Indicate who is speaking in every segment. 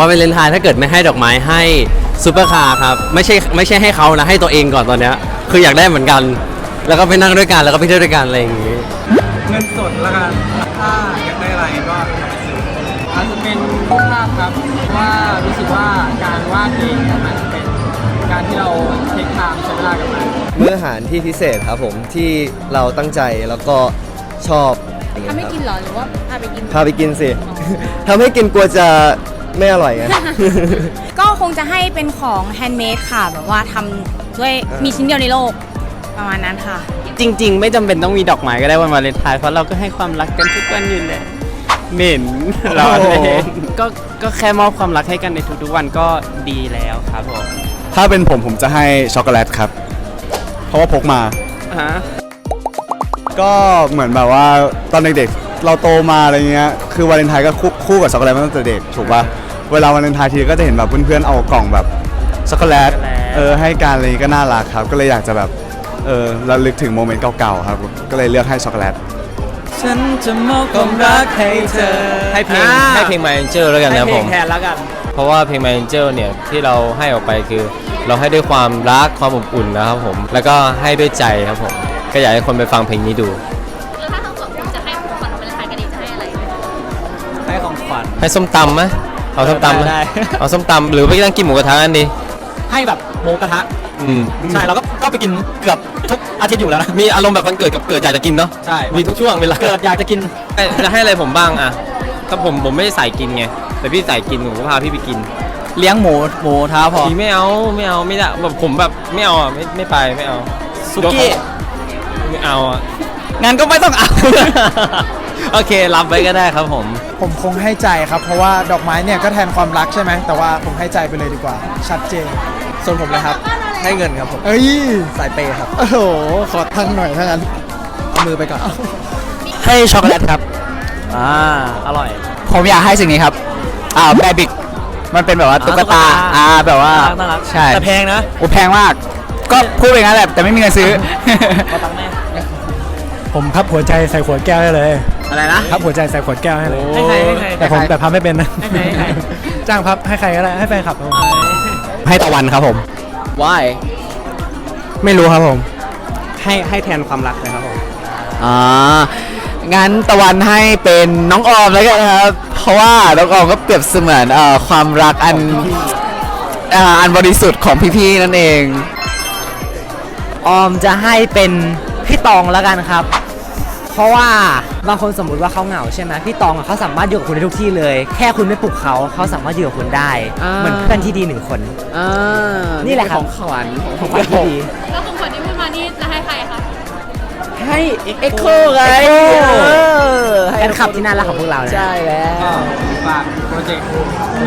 Speaker 1: วันวาเลนไทน์ถ้าเกิดไม่ให้ดอกไม้ให้ซูเปอร์คาร์ครับไม่ใช่ไม่ใช่ให้เขานะให้ตัวเองก่อนตอนเนี้ยคืออยากได้เหมือนกัน แล้วก็ไปนั่งด้วยกันแล้วก็ไปเที่ยวด้วยกันอะไรอย่างงี้
Speaker 2: เงินสดแล้วกัน ถ้าอยากได้อะไรก็ไปซื้อ
Speaker 3: อาจจะเป็นรูปภาพครับเพราะว่ารู้สึกว่าการวาดเองเนี่ยมันเป็นการที่เราเทคไทม์ใช้เวลากับมัน
Speaker 4: มื้ออาหารที่พิเศษครับผมที่เราตั้งใจแล้วก็ชอบ
Speaker 5: ทำให้กินเหรอหรือว่าพาไปกิน
Speaker 4: พาไปกินสิ ทำให้กินกลัวจะ ไม่อร่อยไง
Speaker 5: ก็คงจะให้เป็นของแฮนด์เมดค่ะ แบบว่าทำด้วยมีชิ้นเดียวในโลกประมาณนั้นค่ะ
Speaker 3: จริง ๆ ไม่จำเป็นต้องมีดอกไม้ก็ได้วันวาเลนไทน์เพราะเราก็ให้ความรักกันทุกวันอยู่เลยเหม็นเราเล่นก็ก็แค่มอบความรักให้กันในทุกๆวันก็ดีแล้วครับผม
Speaker 6: ถ้าเป็นผมผมจะให้ช็อกโกแลตครับ เพราะว่าพกมา
Speaker 3: ฮะ
Speaker 6: ก็เหมือนแบบว่าตอนเด็กๆเราโตมาอะไรเงี้ย คือวาเลนไทน์ก็คู่ คู่กับช็อกโกแลตมาตั้งแต่เด็กถูกปะเวลาวาเลนไทน์ทีก็จะเห็นแบบเพื่อนๆเอากล่องแบบช็อกโกแลต
Speaker 3: ช็อกโกแลต
Speaker 6: เออให้การอะไรก็น่ารักครับ ก็เลยอยากจะแบบเออระลึกถึงโมเมนต์เก่าๆครับก็เลยเลือกให้ช็อกโกแลต
Speaker 3: ฉันจะมอบความรักให้เธอ
Speaker 7: ให้เพลงให้เพลง My Angel แล้วกัน
Speaker 3: ให้
Speaker 7: นะ
Speaker 3: เพ
Speaker 7: ผ
Speaker 3: ลง
Speaker 7: ม
Speaker 3: แทนแล้วกัน
Speaker 7: เพราะว่าเพลง My Angel เนี่ยที่เราให้ออกไปคือ เราให้ด้วยความรักความอบอุ่นนะครับผม แล้วก็ให้ด้วยใจครับผม ก็อยากให้คนไปฟังเพลงนี้ดู ให้ส้มตำไหมเอาส้มตำไหม
Speaker 3: ได้
Speaker 7: เอาส้มตำหรือไปนั่งกินหมูกระทะกันดี
Speaker 3: ให้แบบหมูกระทะ
Speaker 7: อืม
Speaker 3: ใช่เราก็ก็ไปกินเกือบทุกอาทิตย์อยู่แล้วนะ
Speaker 7: มีอารมณ์แบบวันเกิดกับเกิดอยากจะกินเนาะ
Speaker 3: ใช่
Speaker 7: มีทุกช่วงเวลา
Speaker 3: เกิดอยากจะกิน
Speaker 7: ให้จะให้อะไรผมบ้างอะถ้าผมผมไม่ได้ใส่กินไงแต่พี่ใส่กินผมก็พาพี่ไปกิน
Speaker 3: เลี้ยงหมูหมูท้าพอ
Speaker 7: พี่ไม่เอาไม่เอาไม่ได้แบบผมแบบไม่เอาอะไม่ไม่ไปไม่เอา
Speaker 3: สุกี้
Speaker 7: ไม่เอาอะ
Speaker 3: งั้นก็ไม่ต้องเอา
Speaker 7: โอเครับไว้ก็ได้ครับผม
Speaker 2: ผมคงให้ใจครับ เพราะว่าดอกไม้เนี่ยก็แทนความรักใช่ไหม แต่ว่าผมให้ใจไปเลยดีกว่า ชัดเจน
Speaker 4: ส่วนผมเลยครับ ให้เงินครับผม
Speaker 2: เอ้ย
Speaker 4: สายเปย์ครับ
Speaker 2: โอ้โห ขอทังหน่อยถ้างั้น
Speaker 4: เอามือไปก่อน
Speaker 3: ให้ช็อกโกแลตครับ อ่า อร่อย
Speaker 8: ผมอยากให้สิ่งนี้ครับ อ่าแบบิก มันเป็นแบบว่าตุ๊กตา อ่าแบบว่า
Speaker 3: น่ารัก
Speaker 8: ใช่
Speaker 3: แต่แพงนะ
Speaker 8: โอ้แพงมาก ก็พูดไปงั้นแหละแต่ไม่มีเงินซื้อ
Speaker 3: เอาตังค์แม่
Speaker 2: ผมพับหัวใจใส่ขวดแก้วให้เลย
Speaker 8: อะไรนะ
Speaker 2: พับหัวใจใส่ขวดแก้วให้เลย
Speaker 3: ให้ใครให้ใคร
Speaker 2: แต่ผมแต่พับไม่เป็นนะ
Speaker 3: ให้ใครให้ใคร
Speaker 2: จ้างพับให้ใครก็ได้ ให้แฟนคลับครับผม
Speaker 8: ให้ตะวันครับผม
Speaker 4: why
Speaker 2: ไม่รู้ครับผม
Speaker 3: ให้ให้แทนความรักเลยครับผม
Speaker 8: อ่างั้นตะวันให้เป็นน้องออมแล้วกันนะครับ เพราะว่าน้องออมก็เปรียบเสมือนเอ่อความรักอันอ่าอันบริสุทธิ์ของพี่ๆนั่นเอง
Speaker 3: ออมจะให้เป็นพี่ตองแล้วกันครับเพ ราะว่าบางคนสมมุติว่าเขาเหงาใช่ไหมพี่ตองอะเขาสามารถอยู่กับคุณได้ทุกที่เลย แค่คุณไม่ปลุกเขาเขาสามารถอยู่กับคุณได้
Speaker 8: อ่า
Speaker 3: เหมือนเพื่อนที่ดีหนึ่งคน
Speaker 8: อ่า
Speaker 3: นี่แหละครับ
Speaker 8: ของขวัญ
Speaker 3: ของขวัญที่ดี
Speaker 9: แล้วของขวัญที่พูดมานี่จะให้ใครคะ
Speaker 8: ให้เอ็กโคไง
Speaker 3: แฟนคลับที่น่ารักของพวกเรานะ
Speaker 8: ใช่แล้ว
Speaker 2: ฝาก โปรเจกต์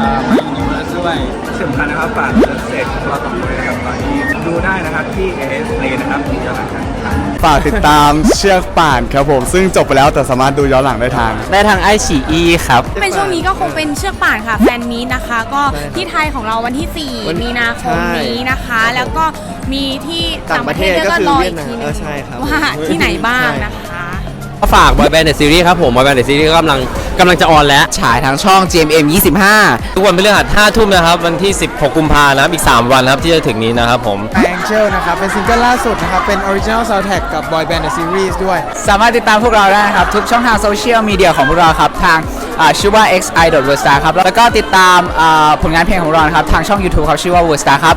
Speaker 2: มายูนิเวิร์สด้วยที่สำคัญนะครับฝากเลิฟเซ็กของเราสองคนนะครับตอนนี้ดูได้นะครับที่ AS Play นะครับที่จะหลังกันครับ
Speaker 6: ฝากติดตามเชือกป่านครับผม ซึ่งจบไปแล้วแต่สามารถดูย้อนหลังได้ทาง
Speaker 3: ได้ทางไอฉีอีครับ
Speaker 5: เป็นช่วงนี้ก็คงเป็นเชือกป่านค่ะ แฟนมีตนะคะ ก็ที่ไทยของเราวันที่
Speaker 4: วัน
Speaker 5: 4มีนาคมนี้นะคะ แล้วก็มีที่ต่างประเทศ
Speaker 4: ต่างประเทศ
Speaker 5: แล้วก็
Speaker 4: ก็คือ
Speaker 5: รอ
Speaker 4: เวี
Speaker 5: อี
Speaker 4: ย
Speaker 5: ก
Speaker 4: ดนาม
Speaker 5: ทีหนึ
Speaker 4: เองอใช่ครับ
Speaker 5: ว่าที่ไหนบ้างนะคะ
Speaker 1: ก็ฝากบอยแบนด์เดอะซีรีส์ครับผมบอยแบนด์เดอะซีรีส์ก็กำลัง กำลังจะออนแล้ว
Speaker 8: ฉายทางช่อง GMM 25
Speaker 7: ทุกวันพฤหัส5ทุ่มนะครับ วันที่ 16 กุมภานะครับ อีก 3 วันนะครับ ที่จะถึงนี้นะครับผม
Speaker 2: My Angel นะครับ เป็นซิงเกิลล่าสุดนะครับ เป็น Original Soundtrack กับ Boy Band The Series ด้วย
Speaker 8: สามารถติดตามพวกเราได้นะครับ ทุกช่องทางโซเชียลมีเดียของพวกเราครับ ทางอ่าชื่อว่า xi w o r d s t a r ครับ แล้วก็ติดตามอ่าผลงานเพลงของเรานะครับ ทางช่อง YouTube ครับชื่อว่า w o r d s t a r ครับ